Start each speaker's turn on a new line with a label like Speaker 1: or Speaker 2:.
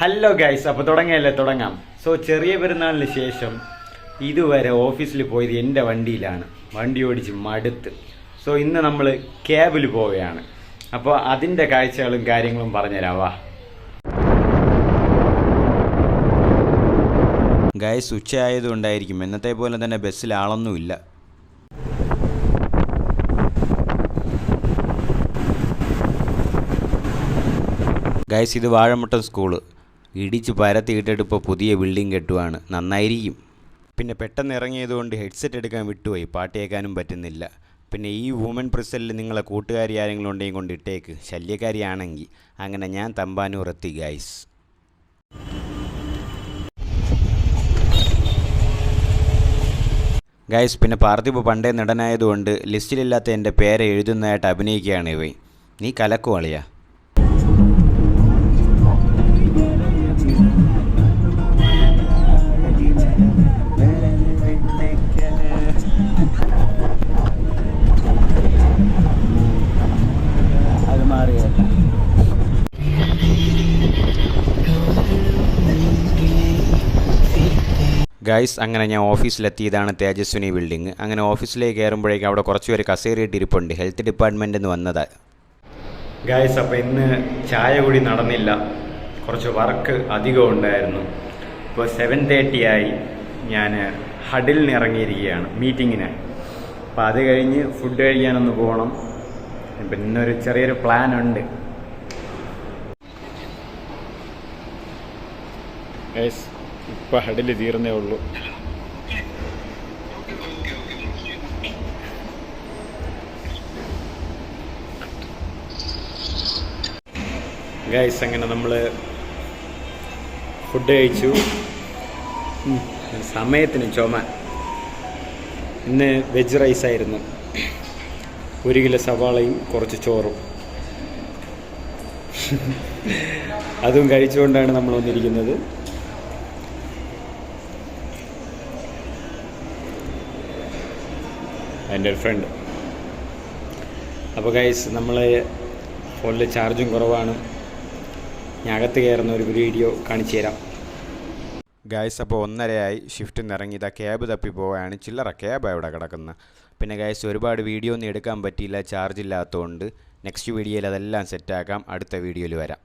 Speaker 1: Hello guys അപ്പോൾ തുടങ്ങിയല്ലേ? തുടങ്ങാം. So ചെറിയ പെരുന്നാളിന് ശേഷം ഇതുവരെ ഓഫീസിൽ പോയത് എന്റെ വണ്ടിയിലാണ്. വണ്ടി ഓടിച്ച് മടുത്ത്. സോ ഇന്ന് നമ്മൾ ക്യാബിൽ പോവുകയാണ്. അപ്പോൾ അതിന്റെ കാഴ്ചകളും കാര്യങ്ങളും പറഞ്ഞുതരാം. വാ. ഗൈസ് ഉച്ചയായതുകൊണ്ടായിരിക്കും. എന്നത്തെ പോലെ തന്നെ ബസ്സിൽ ആളൊന്നുമില്ല ഗൈസ് ഇത് വാഴമുട്ടം സ്കൂൾ. ഇടിച്ച് പരത്തിയിട്ടിട്ട് ഇപ്പോൾ പുതിയ ബിൽഡിംഗ് കെട്ടുവാണ്. നന്നായിരിക്കും. പിന്നെ പെട്ടെന്ന് ഇറങ്ങിയതുകൊണ്ട് ഹെഡ്സെറ്റ് എടുക്കാൻ വിട്ടുപോയി. പാട്ട് കേൾക്കാനും പറ്റുന്നില്ല. പിന്നെ ഈ വുമൻ പ്രിസലിൽ നിങ്ങളെ കൂട്ടുകാരി ആരെങ്കിലും ഉണ്ടെങ്കിൽ കൊണ്ട് ഇട്ടേക്ക്. ശല്യക്കാരിയാണെങ്കിൽ അങ്ങനെ ഞാൻ തമ്പാനൂർ എത്തി ഗൈസ് ഗൈസ് പിന്നെ പാർത്ഥിവ് പണ്ടേ നടനായതുകൊണ്ട് ലിസ്റ്റിലില്ലാത്ത എന്റെ പേരെ എഴുതുന്നതായിട്ട് അഭിനയിക്കുകയാണ് ഇവ നീ കലക്കുവാളിയാ ഗൈസ് അങ്ങനെ ഞാൻ ഓഫീസിലെത്തി ഇതാണ് തേജസ്വിനി ബിൽഡിംഗ് അങ്ങനെ ഓഫീസിലേക്ക് കയറുമ്പോഴേക്കും അവിടെ കുറച്ച് പേര് കസേരയിട്ട് ഇരിപ്പുണ്ട് ഹെൽത്ത് ഡിപ്പാർട്ട്മെന്റിൽ നിന്ന് വന്നതാ. ഗൈസ് അപ്പോൾ ഇന്ന് ചായ കൂടി നടന്നില്ല. കുറച്ച് വർക്ക് അധികം ഉണ്ടായിരുന്നു. ഇപ്പോൾ സെവൻ തേർട്ടി ആയി ഞാൻ ഹഡിലിന് ഇറങ്ങിയിരിക്കുകയാണ് മീറ്റിങ്ങിന് അപ്പോൾ അത് കഴിഞ്ഞ് ഫുഡ് കഴിക്കാനൊന്ന് പോകണം. ഇപ്പം ഇന്നൊരു ചെറിയൊരു പ്ലാൻ ഉണ്ട്. ഗൈസ് ഇപ്പം ഹഡിൽ തീർന്നേ ഉള്ളൂ. ഗൈസ് അങ്ങനെ നമ്മൾ ഫുഡ് കഴിച്ചു. സമയത്തിന് ചുമ. ഇന്ന് വെജ് റൈസ് ആയിരുന്നു. ഒരു കിലോ സവാളയും കുറച്ച് ചോറും. അതും കഴിച്ചുകൊണ്ടാണ് നമ്മൾ വന്നിരിക്കുന്നത്. എന്റെ ഒരു ഫ്രണ്ട് അപ്പോൾ ഗൈസ് നമ്മൾ ഫോണിൽ ചാർജും കുറവാണ്. ഞാൻ അകത്ത് കയറുന്ന ഒരു വീഡിയോ കാണിച്ചു തരാം. ഗൈസ് അപ്പോൾ ഒന്നരയായി. ഷിഫ്റ്റ് ഇറങ്ങി. ഇതാ ക്യാബ് തപ്പി പോവുകയാണ് ചില്ലറ ക്യാബ് ഇവിടെ കിടക്കുന്നത് പിന്നെ ഗൈസ് ഒരുപാട് വീഡിയോ ഒന്നും എടുക്കാൻ പറ്റിയില്ല. ചാർജ് ഇല്ലാത്തതുകൊണ്ട് നെക്സ്റ്റ് വീഡിയോയിൽ അതെല്ലാം സെറ്റാക്കാം അടുത്ത വീഡിയോയിൽ വരാം.